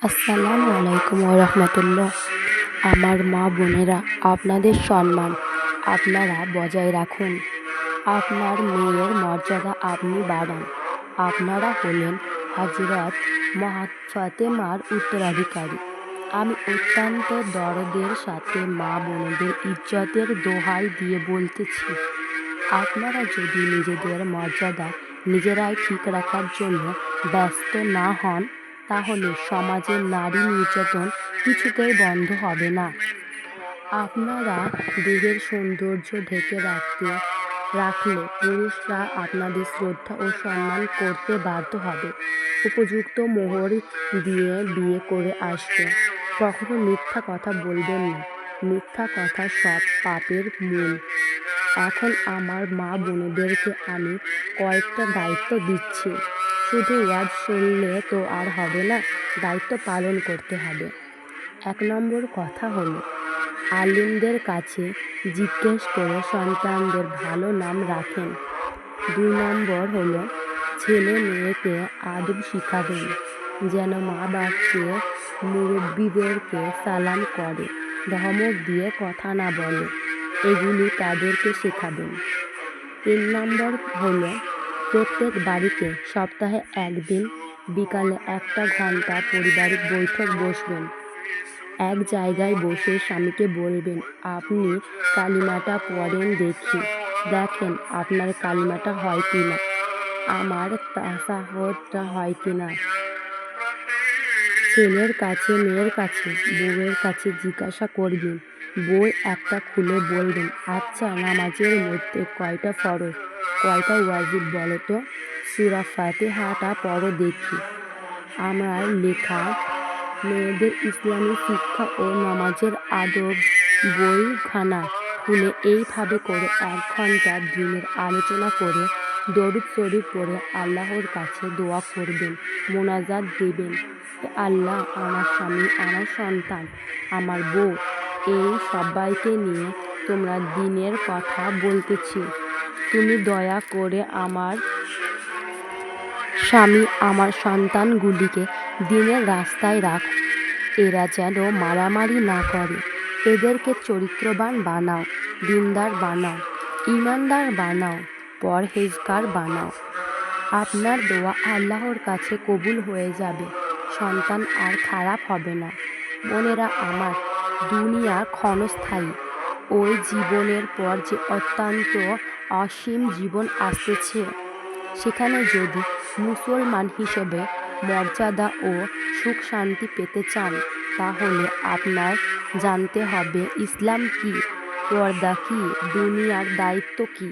আসসালামু আলাইকুম রহমতুল্লাহ। আমার মা বোনেরা, আপনাদের সম্মান আপনারা বজায় রাখুন। আপনার মেয়ের মর্যাদা আপনি বাড়ান। আপনারা হলেন হজরত মহাত ফাতেমার উত্তরাধিকারী। আমি অত্যন্ত দরদের সাথে মা বোনদের ইজ্জতের দোহাই দিয়ে বলতেছি, আপনারা যদি নিজেদের মর্যাদা নিজেরাই ঠিক রাখার জন্য ব্যস্ত না হন তাহলে সমাজে নারী নির্যাতন কিছুতেই বন্ধ হবে না। আপনারা দেহের সৌন্দর্য ঢেকে রাখতে, রাখলে পুরুষরা আপনাদের শ্রদ্ধা ও সম্মান করতে বাধ্য হবে। উপযুক্ত মোহর দিয়ে বিয়ে করে আসবে। কখনো মিথ্যা কথা বলবেন না। মিথ্যা কথা সব পাপের মূল। এখন আমার মা বোনেদেরকে আমি কয়েকটা দায়িত্ব দিচ্ছি। শুধু ওয়াজ শুনলে তো আর হবে না, দায়িত্ব পালন করতে হবে। এক নম্বর কথা হলো, আলিমদের কাছে জিজ্ঞেস করে সন্তানদের ভালো নাম রাখেন। দুই নম্বর হলো, ছেলে মেয়েকে আদব শিখাবেন, যেন মা বাপকে, মুরব্বীদেরকে সালাম করে, ধমক দিয়ে কথা না বলে, এগুলি তাদেরকে শেখাবেন। তিন নম্বর হলো প্রত্যেক বাড়িতে সপ্তাহে একদিন, বিকালে একটা ঘণ্টা পারিবারিক বৈঠক বসবেন। এক জায়গায় বসে স্বামীকে বলবেন, আপনি কালিমাটা পড়েন দেখি। দেখেন আপনার কালিমাটা হয় কি না। আমার তাসাহতটা হয় কি না। ছেলের কাছে, মেয়ের কাছে, বউয়ের কাছে জিজ্ঞাসা করবেন। বই একটা খুলে বলবেন আচ্ছা নামাজের মধ্যে কয়টা ফরজ? কয়টা ওয়াজিব বলো তো? সুরা ফাতেহাটা পড়ো দেখি। আমার লেখা, মেয়েদের ইসলামী শিক্ষা ও নামাজের আদব বইখানা খুলে এইভাবে করে এক ঘণ্টা দিনের আলোচনা করে, দরুদ শরীফ পড়ে আল্লাহর কাছে দোয়া করবেন, মোনাজাত দেবেন। আল্লাহ, আমার স্বামী, আমার সন্তান, আমার বউ এই সবাইকে নিয়ে তোমরা দিনের কথা বলতেছি। তুমি দয়া করে আমার স্বামী আমার সন্তানগুলিকে দিনের রাস্তায় রাখো। এরা যেন মারামারি না করে। এদেরকে চরিত্রবান বানাও, দিনদার বানাও ইমানদার বানাও, পরহেজগার বানাও। আপনার দোয়া আল্লাহর কাছে কবুল হয়ে যাবে। সন্তান আর খারাপ হবে না। বোনেরা আমার দুনিয়া ক্ষণস্থায়ী। ওই জীবনের পর যে অত্যন্ত অসীম জীবন আসতেছে, সেখানে যদি মুসলমান হিসেবে মর্যাদা ও সুখ শান্তি পেতে চান, তাহলে আপনার জানতে হবে ইসলাম কি, পর্দা কি, দুনিয়ার দায়িত্ব কি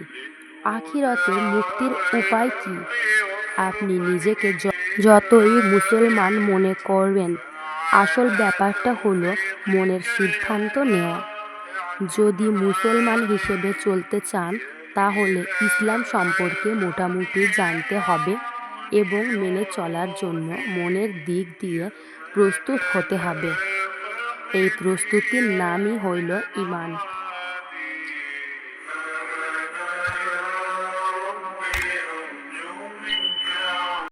আখিরাতের মুক্তির উপায় কি। আপনি নিজেকে যতই মুসলমান মনে করবেন আসল ব্যাপারটা হলো মনের সিদ্ধান্ত নেওয়া। যদি মুসলমান হিসেবে চলতে চান, তাহলে ইসলাম সম্পর্কে মোটামুটি জানতে হবে এবং মেনে চলার জন্য মনের দিক দিয়ে প্রস্তুত হতে হবে। এই প্রস্তুতির নামই হইল ইমান।